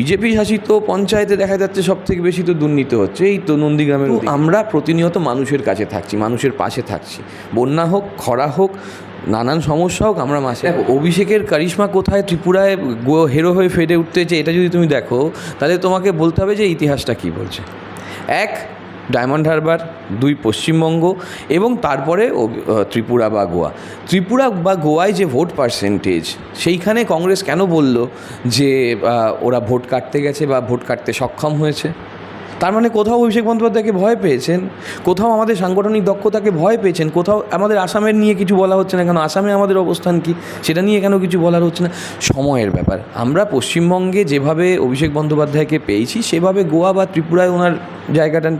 BJP শাসিত পঞ্চায়েতে দেখা যাচ্ছে সব থেকে বেশি তো দুর্নীতি হচ্ছে। এই তো নন্দীগ্রামের আমরা প্রতিনিয়ত মানুষের কাছে থাকছি মানুষের পাশে থাকছি। বন্যা হোক খরা হোক নানান সমস্যা হোক আমরা মাসে অভিষেকের কারিশমা কোথায়? ত্রিপুরায় হেরো হয়ে ফেটে উঠতেছে এটা যদি তুমি দেখো তাহলে তোমাকে বলতে হবে যে ইতিহাসটা কি বলছে। এক ডায়মন্ড হারবার, দুই পশ্চিমবঙ্গ এবং তারপরে ত্রিপুরা বা গোয়া। ত্রিপুরা বা গোয়ায় যে ভোট পার্সেন্টেজ সেইখানে কংগ্রেস কেন বলল যে ওরা ভোট কাটতে গেছে বা ভোট কাটতে সক্ষম হয়েছে? তার মানে কোথাও অভিষেক বন্দ্যোপাধ্যায়কে ভয় পেয়েছেন? কোথাও আমাদের সাংগঠনিক দক্ষতাকে ভয় পেয়েছেন? কোথাও আমাদের আসামের নিয়ে কিছু বলা হচ্ছে না কেন? আসামে আমাদের অবস্থান কি? সেটা নিয়ে কেন কিছু বলার হচ্ছে না? সময়ের ব্যাপার। আমরা পশ্চিমবঙ্গে যেভাবে অভিষেক বন্দ্যোপাধ্যায়কে পেয়েছি, সেভাবে গোয়া বা ত্রিপুরায় ওনার জায়গাটা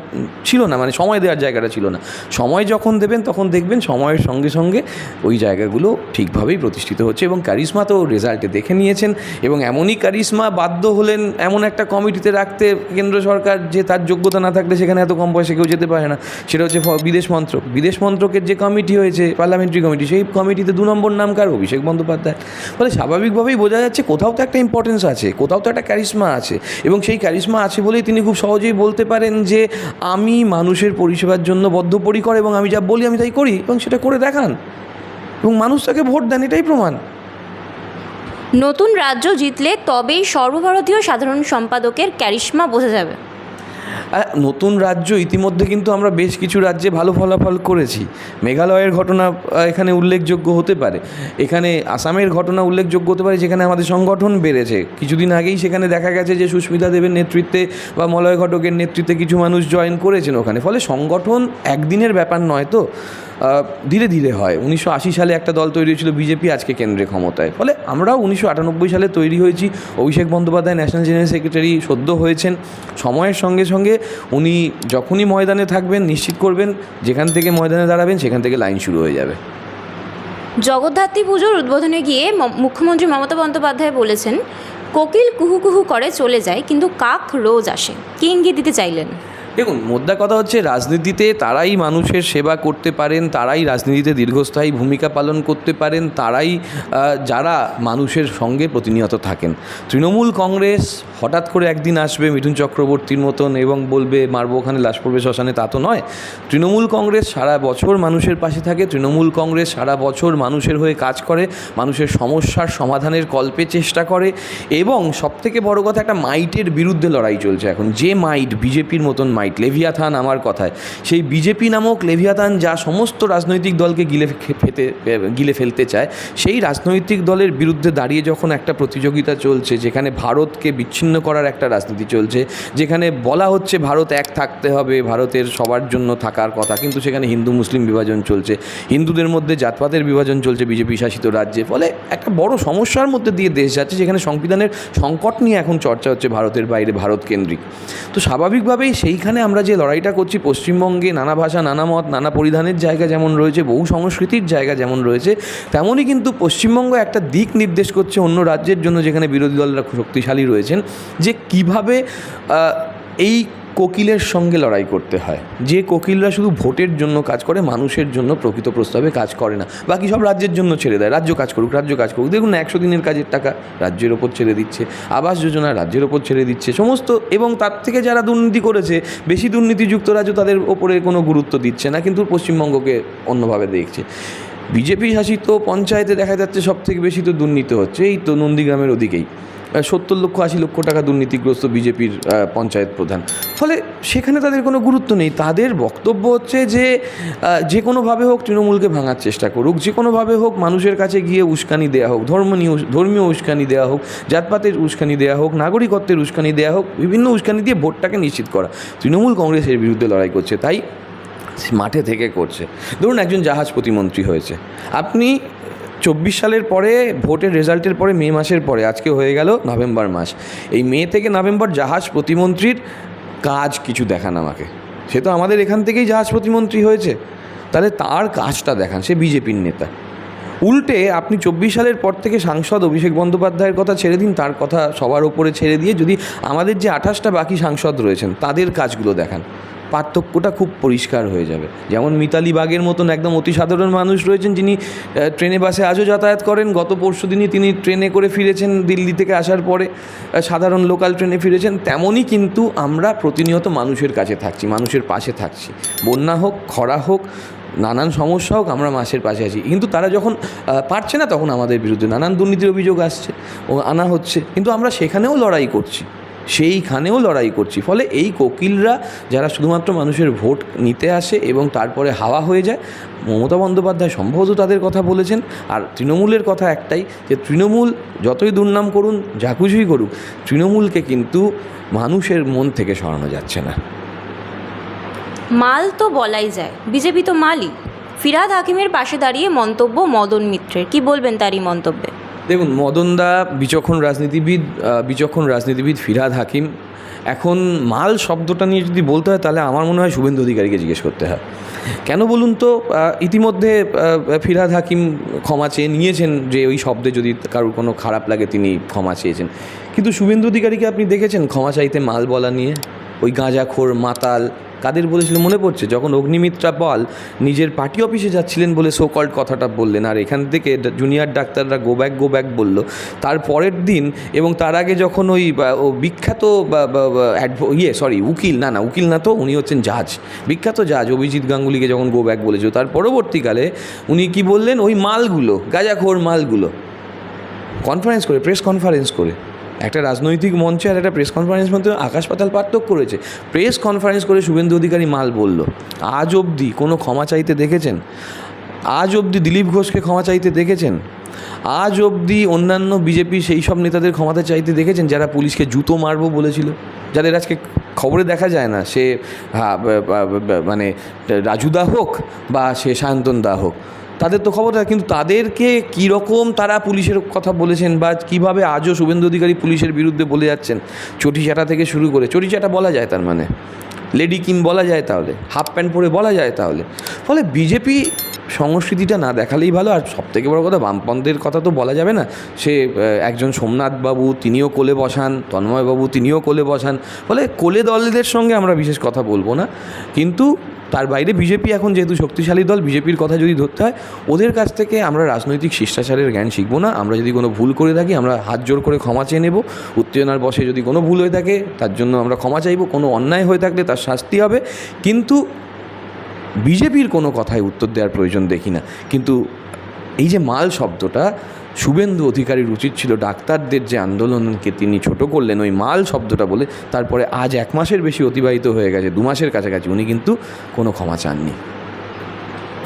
ছিল না মানে সময় দেওয়ার জায়গাটা ছিল না। সময় যখন দেবেন, তখন দেখবেন সময়ের সঙ্গে সঙ্গে ওই জায়গাগুলো ঠিকভাবেই প্রতিষ্ঠিত হচ্ছে এবং কারিশমা তো রেজাল্টে দেখে নিয়েছেন এবং এমনই কারিশমা বাধ্য হলেন এমন একটা কমিটিতে রাখতে কেন্দ্র সরকার যে তার যোগ্যতা না থাকলে সেখানে এত কম পয়সা কেউ যেতে পারে না। সেটা হচ্ছে বিদেশ মন্ত্রক। বিদেশ মন্ত্রকের যে কমিটি হয়েছে পার্লামেন্টারি কমিটি সেই কমিটিতে দু নম্বর নাম কার? অভিষেক বন্দ্যোপাধ্যায়। ফলে স্বাভাবিকভাবেই বোঝা যাচ্ছে কোথাও তো একটা ইম্পর্টেন্স আছে, কোথাও তো একটা ক্যারিশমা আছে এবং সেই ক্যারিশমা আছে বলেই তিনি খুব সহজেই বলতে পারেন যে আমি মানুষের পরিষেবার জন্য বদ্ধপরিকর এবং আমি যা বলি আমি তাই করি এবং সেটা করে দেখান। এবং মানুষ তাকে ভোট দেন, এটাই প্রমাণ। নতুন রাজ্য জিতলে তবেই সর্বভারতীয় সাধারণ সম্পাদকের ক্যারিশমা বোঝা যাবে। নতুন রাজ্য ইতিমধ্যে কিন্তু আমরা বেশ কিছু রাজ্যে ভালো ফলাফল করেছি। মেঘালয়ের ঘটনা এখানে উল্লেখযোগ্য হতে পারে। এখানে আসামের ঘটনা উল্লেখযোগ্য হতে পারে, যেখানে আমাদের সংগঠন বেড়েছে। কিছুদিন আগেই সেখানে দেখা গেছে যে সুস্মিতা দেবের নেতৃত্বে বা মলয় ঘটকের নেতৃত্বে কিছু মানুষ জয়েন করেছেন ওখানে। ফলে সংগঠন একদিনের ব্যাপার নয় তো। ধীরে ধীরে হয়। উনিশশো আশি সালে একটা দল তৈরি হয়েছিল বিজেপি, আজকে কেন্দ্রে ক্ষমতায়। ফলে আমরাও উনিশশো আটানব্বই সালে তৈরি হয়েছি। Abhishek Bandyopadhyay, national general secretary সদ্য হয়েছেন। সময়ের সঙ্গে সঙ্গে উনি যখনই ময়দানে থাকবেন, নিশ্চিত করবেন, যেখান থেকে ময়দানে দাঁড়াবেন, সেখান থেকে লাইন শুরু হয়ে যাবে। জগদ্ধাত্রী পুজোর উদ্বোধনে গিয়ে মুখ্যমন্ত্রী মমতা বন্দ্যোপাধ্যায় বলেছেন, কোকিল কুহু কুহু করে চলে যায়, কিন্তু কাক রোজ আসে। কি ইঙ্গিত দিতে চাইলেন? দেখুন, মোদ্দা কথা হচ্ছে রাজনীতিতে তারাই মানুষের সেবা করতে পারেন, তারাই রাজনীতিতে দীর্ঘস্থায়ী ভূমিকা পালন করতে পারেন, তারাই যারা মানুষের সঙ্গে প্রতিনিয়ত থাকেন। তৃণমূল কংগ্রেস হঠাৎ করে একদিন আসবে মিঠুন চক্রবর্তীর মতন এবং বলবে, মারবো ওখানে, লাশ পড়বে শ্মশানে। তা তো নয়। তৃণমূল কংগ্রেস সারা বছর মানুষের পাশে থাকে, তৃণমূল কংগ্রেস সারা বছর মানুষের হয়ে কাজ করে, মানুষের সমস্যার সমাধানের কল্পে চেষ্টা করে এবং সবথেকে বড় কথা, একটা মাইটের বিরুদ্ধে লড়াই চলছে এখন। যে মাইট বিজেপির মতন মাইট লেভিয়াথান আমার কথায়। সেই বিজেপি নামক লেভিয়াথান যা সমস্ত রাজনৈতিক দলকে গিলে ফেতে গিলে ফেলতে চায়, সেই রাজনৈতিক দলের বিরুদ্ধে দাঁড়িয়ে যখন একটা প্রতিযোগিতা চলছে, যেখানে ভারতকে বিচ্ছিন্ন করার একটা রাজনীতি চলছে, যেখানে বলা হচ্ছে ভারত এক থাকতে হবে, ভারতের সবার জন্য থাকার কথা, কিন্তু সেখানে হিন্দু মুসলিম বিভাজন চলছে, হিন্দুদের মধ্যে জাতপাতের বিভাজন চলছে বিজেপি শাসিত রাজ্যে, ফলে একটা বড় সমস্যার মধ্যে দিয়ে দেশ যাচ্ছে, যেখানে সংবিধানের সংকট নিয়ে এখন চর্চা হচ্ছে ভারতের বাইরে, ভারত কেন্দ্রিক। তো স্বাভাবিকভাবেই সেইখানে আমরা যে লড়াইটা করছি, পশ্চিমবঙ্গে নানা ভাষা, নানা মত, নানা পরিধানের জায়গা যেমন রয়েছে, বহু সংস্কৃতির জায়গা যেমন রয়েছে, তেমনই কিন্তু পশ্চিমবঙ্গ একটা দিক নির্দেশ করছে অন্য রাজ্যের জন্য যেখানে বিরোধী দলরা শক্তিশালী রয়েছেন, যে কীভাবে এই কোকিলের সঙ্গে লড়াই করতে হয়। যে কোকিলরা শুধু ভোটের জন্য কাজ করে, মানুষের জন্য প্রকৃত প্রস্তাবে কাজ করে না। বাকি সব রাজ্যের জন্য ছেড়ে দেয়। রাজ্য কাজ করুক, রাজ্য কাজ করুক। দেখুন, একশো দিনের কাজের টাকা রাজ্যের ওপর ছেড়ে দিচ্ছে। আবাস যোজনা রাজ্যের ওপর ছেড়ে দিচ্ছে। সমস্ত, এবং তার থেকে যারা দুর্নীতি করেছে, বেশি দুর্নীতিযুক্ত রাজ্য তাদের ওপরে কোনো গুরুত্ব দিচ্ছে না, কিন্তু পশ্চিমবঙ্গকে অন্যভাবে দেখছে। বিজেপি শাসিত পঞ্চায়েতে দেখা যাচ্ছে সব থেকে বেশি তো দুর্নীতি হচ্ছে। এই তো নন্দীগ্রামের ওদিকেই। সত্তর লক্ষ, আশি লক্ষ টাকা দুর্নীতিগ্রস্ত বিজেপির পঞ্চায়েত প্রধান। ফলে সেখানে তাদের কোনো গুরুত্ব নেই। তাদের বক্তব্য হচ্ছে যে যে কোনোভাবে হোক তৃণমূলকে ভাঙার চেষ্টা করুক, যে কোনোভাবে হোক মানুষের কাছে গিয়ে উস্কানি দেওয়া হোক, ধর্মনীয়, ধর্মীয় উস্কানি দেওয়া হোক, জাতপাতের উস্কানি দেওয়া হোক, নাগরিকত্বের উস্কানি দেওয়া হোক, বিভিন্ন উস্কানি দিয়ে ভোটটাকে নিশ্চিত করা। তৃণমূল কংগ্রেসের বিরুদ্ধে লড়াই করছে, তাই মাঠে থেকে করছে। ধরুন একজন জাহাজ প্রতিমন্ত্রী হয়েছে। আপনি চব্বিশ সালের পরে, ভোটের রেজাল্টের পরে, মে মাসের পরে, আজকে হয়ে গেল নভেম্বর মাস। এই মে থেকে নভেম্বর জাহাজ প্রতিমন্ত্রীর কাজ কিছু দেখান আমাকে। সে তো আমাদের এখান থেকেই জাহাজ প্রতিমন্ত্রী হয়েছে। তাহলে তার কাজটা দেখান, সে বিজেপির নেতা। উল্টে আপনি চব্বিশ সালের পর থেকে সাংসদ অভিষেক বন্দ্যোপাধ্যায়ের কথা ছেড়ে দিন, তার কথা সবার ওপরে ছেড়ে দিয়ে যদি আমাদের যে আঠাশটা বাকি সাংসদ রয়েছেন, তাদের কাজগুলো দেখান। পার্থক্যটা খুব পরিষ্কার হয়ে যাবে। যেমন মিতালি বাগের মতন একদম অতি সাধারণ মানুষ রয়েছেন, যিনি ট্রেনে বাসে আজও যাতায়াত করেন। গত পরশু দিনই তিনি ট্রেনে করে ফিরেছেন দিল্লি থেকে আসার পরে সাধারণ লোকাল ট্রেনে ফিরেছেন। তেমনই কিন্তু আমরা প্রতিনিয়ত মানুষের কাছে থাকছি, মানুষের পাশে থাকছি। বন্যা হোক, খরা হোক, নানান সমস্যা হোক, আমরা মাসের পাশে আছি। কিন্তু তারা যখন পারছে না তখন আমাদের বিরুদ্ধে, নানান দুর্নীতির অভিযোগ আসছে ও আনা হচ্ছে। কিন্তু আমরা সেখানেও লড়াই করছি। সেইখানেও লড়াই করছি। ফলে এই কোকিলরা, যারা শুধুমাত্র মানুষের ভোট নিতে আসে এবং তারপরে হাওয়া হয়ে যায়, মমতা বন্দ্যোপাধ্যায় সম্ভবত তাদের কথা বলেছেন। আর তৃণমূলের কথা একটাই, যে তৃণমূল যতই দুর্নাম করুন, যা কিছুই করুক, তৃণমূলকে কিন্তু মানুষের মন থেকে সরানো যাচ্ছে না। মাল তো বলাই যায়, বিজেপি তো মালই। ফিরাদ হাকিমের পাশে দাঁড়িয়ে মন্তব্য মদন মিত্রের। কি বলবেন তারই মন্তব্যে? দেখুন মদনদা বিচক্ষণ রাজনীতিবিদ বিচক্ষণ রাজনীতিবিদ ফিরাদ হাকিম। এখন মাল শব্দটা নিয়ে যদি বলতে হয়, তাহলে আমার মনে হয় শুভেন্দু অধিকারীকে জিজ্ঞেস করতে হয়। কেন বলুন তো ইতিমধ্যে ফিরাদ হাকিম ক্ষমা চেয়ে নিয়েছেন যে ওই শব্দে যদি কারোর কোনো খারাপ লাগে, তিনি ক্ষমা চেয়েছেন। কিন্তু শুভেন্দু অধিকারীকে আপনি দেখেছেন ক্ষমা চাইতে মাল বলা নিয়ে? ওই গাঁজাখোর মাতাল কাদের বলেছিল মনে পড়ছে? যখন অগ্নিমিত্রা পাল নিজের পার্টি অফিসে যাচ্ছিলেন বলে সো কল্ড কথাটা বললেন। আর এখান থেকে জুনিয়র ডাক্তাররা গো ব্যাক গো ব্যাক বলল। তার পরের দিন এবং তার আগে যখন ওই বিখ্যাত ইয়ে সরি উকিল, না না, উকিল না তো, উনি হচ্ছেন জাজ বিখ্যাত জাজ অভিজিৎ গাঙ্গুলিকে যখন গো ব্যাক বলেছিল। তার পরবর্তীকালে উনি কি বললেন? ওই মালগুলো, গাঁজাখোর মালগুলো। কনফারেন্স করে প্রেস কনফারেন্স করে। একটা রাজনৈতিক মঞ্চে আর একটা প্রেস কনফারেন্স মধ্যে আকাশ পাতাল পার্থক্য রয়েছে। প্রেস কনফারেন্স করে শুভেন্দু অধিকারী মাল বলল, আজ অবধি কোনো ক্ষমা চাইতে দেখেছেন? আজ অবধি দিলীপ ঘোষকে ক্ষমা চাইতে দেখেছেন? আজ অবধি অন্যান্য বিজেপি সেই সব নেতাদের ক্ষমতা চাইতে দেখেছেন যারা পুলিশকে জুতো মারবো বলেছিল? যাদের আজকে খবরে দেখা যায় না, সে মানে রাজুদা হোক বা সে সায়ন্তন দা হোক। তাদের তো খবর কিন্তু তাদেরকে কীরকম তারা পুলিশের কথা বলেছেন বা কীভাবে আজও শুভেন্দু অধিকারী পুলিশের বিরুদ্ধে বলে যাচ্ছেন, চটিচাটা থেকে শুরু করে, চটিচাটা বলা যায় তার মানে লেডি কিম বলা যায় তাহলে, হাফ প্যান্ট পরে বলা যায় তাহলে, ফলে বিজেপি সংস্কৃতিটা না দেখালেই ভালো, আর সব থেকে বড় কথা বামপন্থের কথা তো বলা যাবে না, সে একজন সোমনাথ বাবু তিনিও কোলে বসান, তন্ময় বাবু তিনিও কোলে বসান, ফলে কোলে দলদের সঙ্গে আমরা বিশেষ কথা বলব না, কিন্তু তার বাইরে বিজেপি এখন যেহেতু শক্তিশালী দল, বিজেপির কথা যদি ধরতে হয়, ওদের কাছ থেকে আমরা রাজনৈতিক শিষ্টাচারের জ্ঞান শিখব না। আমরা যদি কোনো ভুল করে থাকি, আমরা হাত জোর করে ক্ষমা চেয়ে নেব। উত্তেজনার বসে যদি কোনো ভুল হয়ে থাকে, তার জন্য আমরা ক্ষমা চাইব। কোনো অন্যায় হয়ে থাকলে তার শাস্তি হবে। কিন্তু বিজেপির কোনো কথায় উত্তর দেওয়ার প্রয়োজন দেখি না। কিন্তু এই যে মাল শব্দটা শুভেন্দু অধিকারীর উচিত ছিল ডাক্তারদের যে আন্দোলনকে তিনি ছোট করলেন, ওই মাল শব্দটা বলে তারপরে আজ এক মাসের বেশি অতিবাহিত হয়ে গেছে, দু মাসের কাছাকাছি। উনি কিন্তু কোনো ক্ষমা চাননি।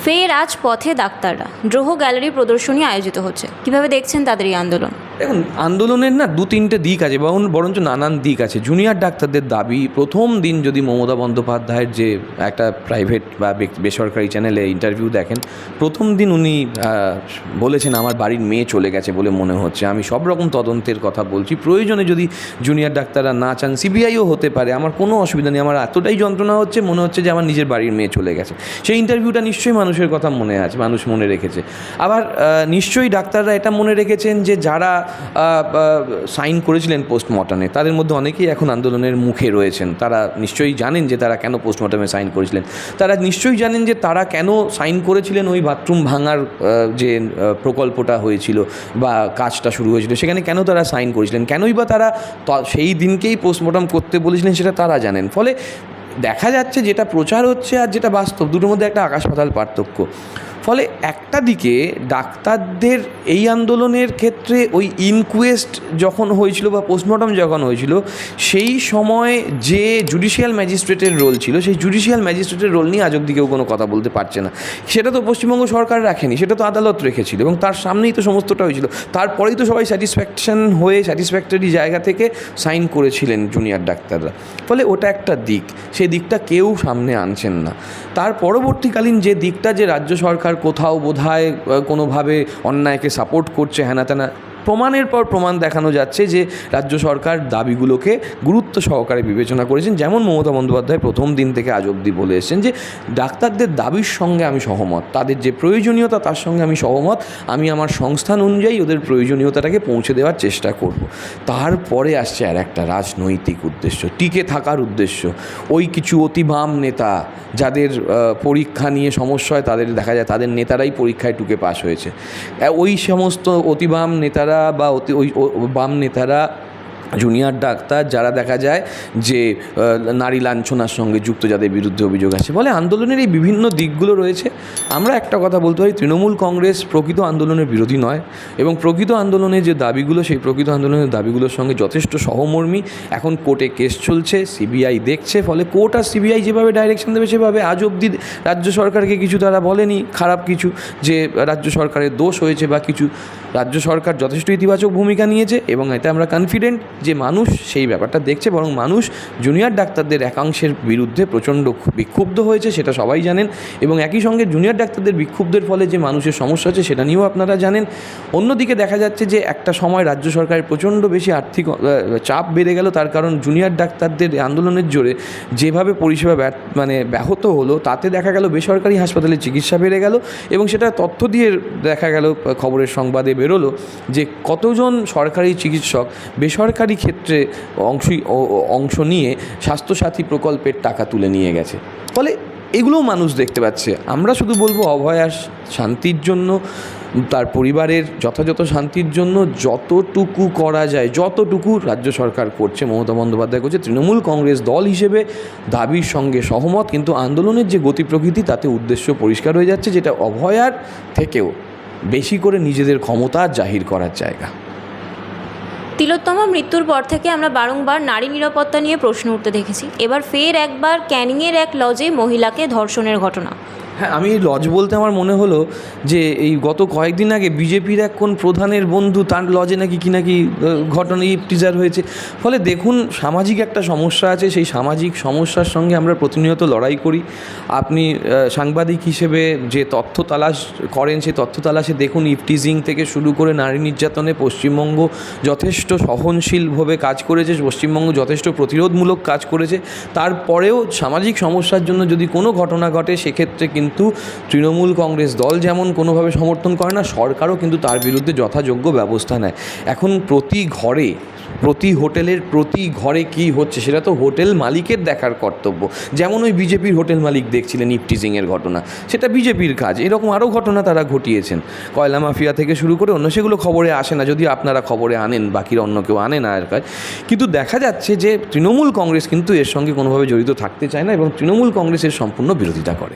ফের আজ পথে ডাক্তাররা। ড্রোহ গ্যালারি প্রদর্শনী আয়োজিত হচ্ছে। কীভাবে দেখছেন তাদের এই আন্দোলন? দেখুন, আন্দোলনের না দু তিনটে দিক আছে, বরং, বরঞ্চ নানান দিক আছে। জুনিয়র ডাক্তারদের দাবি, প্রথম দিন যদি মমতা বন্দ্যোপাধ্যায়ের যে একটা প্রাইভেট বা বেসরকারি চ্যানেলে ইন্টারভিউ দেখেন, প্রথম দিন উনি বলেছেন, আমার বাড়ির মেয়ে চলে গেছে বলে মনে হচ্ছে। আমি সব রকম তদন্তের কথা বলছি। প্রয়োজনে যদি জুনিয়র ডাক্তাররা না চান সিবিআইও হতে পারে। আমার কোনো অসুবিধা নেই। আমার এতটাই যন্ত্রণা হচ্ছে, মনে হচ্ছে যে আমার নিজের বাড়ির মেয়ে চলে গেছে। সেই ইন্টারভিউটা নিশ্চয়ই মানুষের কথা মনে আছে, মানুষ মনে রেখেছে। আবার নিশ্চয়ই ডাক্তাররা এটা মনে রেখেছেন যে, যারা সাইন করেছিলেন পোস্টমর্টমে। তাদের মধ্যে অনেকেই এখন আন্দোলনের মুখে রয়েছেন। তারা নিশ্চয়ই জানেন যে তারা কেন পোস্টমর্টমে সাইন করেছিলেন। তারা নিশ্চয়ই জানেন যে তারা কেন সাইন করেছিলেন ওই বাথরুম ভাঙার যে প্রকল্পটা হয়েছিল বা কাজটা শুরু হয়েছিল। সেখানে কেন তারা সাইন করেছিলেন? কেনই বা তারা সেই দিনকেই পোস্টমর্টম করতে বলেছিলেন সেটা তারা জানেন। ফলে দেখা যাচ্ছে যেটা প্রচার হচ্ছে আর যেটা বাস্তব, দুটোর মধ্যে একটা আকাশ পাতাল পার্থক্য। ফলে একটা দিকে ডাক্তারদের এই আন্দোলনের ক্ষেত্রে ওই ইনকুয়েস্ট যখন হয়েছিল বা পোস্টমর্টম যখন হয়েছিল, সেই সময় যে জুডিশিয়াল ম্যাজিস্ট্রেটের রোল ছিল, সেই জুডিশিয়াল ম্যাজিস্ট্রেটের রোল নিয়ে আজ কেউ কোনো কথা বলতে পারছে না। সেটা তো পশ্চিমবঙ্গ সরকার রাখেনি, সেটা তো আদালত রেখেছিল এবং তার সামনেই তো সমস্তটা হয়েছিল। তারপরেই তো সবাই স্যাটিসফ্যাকশন হয়ে স্যাটিসফ্যাক্টরি জায়গা থেকে সাইন করেছিলেন জুনিয়র ডাক্তাররা। ফলে ওটা একটা দিক, সেই দিকটা কেউ সামনে আনছেন না। তার পরবর্তীকালীন যে দিকটা যে রাজ্য সরকার কোথাও বোধহয় হয় কোনোভাবে অন্যায়কে সাপোর্ট করছে হ্যানা ত্যানা প্রমাণের পর প্রমাণ দেখানো যাচ্ছে যে রাজ্য সরকার দাবিগুলোকে গুরুত্ব সহকারে বিবেচনা করেছেন, যেমন মমতা বন্দ্যোপাধ্যায় প্রথম দিন থেকে আজ অবধি বলে এসেছেন যে, ডাক্তারদের দাবির সঙ্গে আমি সহমত, তাদের যে প্রয়োজনীয়তা তার সঙ্গে আমি সহমত, আমি আমার সংস্থান অনুযায়ী ওদের প্রয়োজনীয়তাটাকে পৌঁছে দেওয়ার চেষ্টা করব। তারপরে আসছে আর একটা রাজনৈতিক উদ্দেশ্য, টিকে থাকার উদ্দেশ্য। ওই কিছু অতি বাম নেতা যাদের পরীক্ষা নিয়ে সমস্যা হয়, তাদের দেখা যায় তাদের নেতারাই পরীক্ষায় টুকে পাশ হয়েছে। ওই সমস্ত অতি বাম নেতারা বা অতি ওই বাম নেতারা, জুনিয়র ডাক্তার যারা দেখা যায় যে নারী লাঞ্ছনার সঙ্গে যুক্ত, যাদের বিরুদ্ধে অভিযোগ আছে ফলে আন্দোলনের এই বিভিন্ন দিকগুলো রয়েছে। আমরা একটা কথা বলতে পারি, তৃণমূল কংগ্রেস প্রকৃত আন্দোলনের বিরোধী নয় এবং প্রকৃত আন্দোলনের যে দাবিগুলো, সেই প্রকৃত আন্দোলনের দাবিগুলোর সঙ্গে যথেষ্ট সহমর্মী এখন কোর্টে কেস চলছে, সিবিআই দেখছে, ফলে কোর্ট আর সিবিআই যেভাবে ডাইরেকশন দেবে, সেভাবে আজ অবধি রাজ্য সরকারকে কিছু তারা বলেনি। খারাপ কিছু যে, রাজ্য সরকারের দোষ হয়েছে বা কিছু রাজ্য সরকার যথেষ্ট ইতিবাচক ভূমিকা নিয়েছে এবং এতে আমরা কনফিডেন্ট যে মানুষ সেই ব্যাপারটা দেখছে, বরং মানুষ জুনিয়র ডাক্তারদের একাংশের বিরুদ্ধে প্রচণ্ড বিক্ষুব্ধ হয়েছে সেটা সবাই জানেন এবং একই সঙ্গে জুনিয়র ডাক্তারদের বিক্ষুব্ধের ফলে যে মানুষের সমস্যা হচ্ছে সেটা নিয়েও আপনারা জানেন। অন্যদিকে দেখা যাচ্ছে যে একটা সময় রাজ্য সরকারের প্রচণ্ড বেশি আর্থিক চাপ বেড়ে গেল, তার কারণ জুনিয়র ডাক্তারদের আন্দোলনের জোরে যেভাবে পরিষেবা মানে ব্যাহত হলো, তাতে দেখা গেল বেসরকারি হাসপাতালে চিকিৎসা বেড়ে গেল এবং সেটা তথ্য দিয়ে দেখা গেল খবরের সংবাদে বেরোলো যে কতজন সরকারি চিকিৎসক বেসরকারি ক্ষেত্রে অংশ অংশ নিয়ে স্বাস্থ্যসাথী প্রকল্পের টাকা তুলে নিয়ে গেছে। ফলে এগুলোও মানুষ দেখতে পাচ্ছে। আমরা শুধু বলব অভয়ার শান্তির জন্য, তার পরিবারের যথাযথ শান্তির জন্য যতটুকু করা যায়, যতটুকু রাজ্য সরকার করছে, মমতা বন্দ্যোপাধ্যায় করছে, তৃণমূল কংগ্রেস দল হিসেবে দাবির সঙ্গে সহমত, কিন্তু আন্দোলনের যে গতি প্রকৃতি, তাতে উদ্দেশ্য পরিষ্কার হয়ে যাচ্ছে, যেটা অভয়ার থেকেও। বেশি করে নিজেদের ক্ষমতা জাহির করার জায়গা। তিলোত্তমা মৃত্যুর পর থেকে আমরা বারংবার নারী নিরাপত্তা নিয়ে প্রশ্ন উঠতে দেখেছি। এবার ফের একবার ক্যানিংয়ের এক লজে মহিলাকে ধর্ষণের ঘটনা। হ্যাঁ আমি লজ বলতে আমার মনে হলো যে এই গত কয়েকদিন আগে বিজেপির এক কোন প্রধানের বন্ধু তার লজে নাকি কি নাকি ঘটনা ইফটিজার হয়েছে। ফলে দেখুন, সামাজিক একটা সমস্যা আছে, সেই সামাজিক সমস্যার সঙ্গে আমরা প্রতিনিয়ত লড়াই করি। আপনি সাংবাদিক হিসেবে যে তথ্য তালাশ করেন, সেই তথ্য তালাশে দেখুন ইফটিজিং থেকে শুরু করে নারী নির্যাতনে পশ্চিমবঙ্গ যথেষ্ট সহনশীলভাবে কাজ করেছে, পশ্চিমবঙ্গ যথেষ্ট প্রতিরোধমূলক কাজ করেছে। তারপরেও সামাজিক সমস্যার জন্য যদি কোনো ঘটনা ঘটে, সেক্ষেত্রে কিন্তু তৃণমূল কংগ্রেস দল যেমন কোনোভাবে সমর্থন করে না, সরকারও কিন্তু তার বিরুদ্ধে যথাযোগ্য ব্যবস্থা নেয়। এখন প্রতি ঘরে, প্রতি হোটেলের প্রতি ঘরে কি হচ্ছে সেটা তো হোটেল মালিকের দেখার কর্তব্য। যেমন ওই বিজেপির হোটেল মালিক দেখছিলেন ইফটিজিংয়ের ঘটনা, সেটা বিজেপির কাজ, এরকম আরও ঘটনা তারা ঘটিয়েছেন। কয়লা মাফিয়া থেকে শুরু করে অন্য সেগুলো খবরে আসে না যদি আপনারা খবরে আনেন, বাকিরা অন্য কেউ আনে না আর কাজ কিন্তু দেখা যাচ্ছে যে তৃণমূল কংগ্রেস কিন্তু এর সঙ্গে কোনোভাবে জড়িত থাকতে চায় না এবং তৃণমূল কংগ্রেসের সম্পূর্ণ বিরোধিতা করে।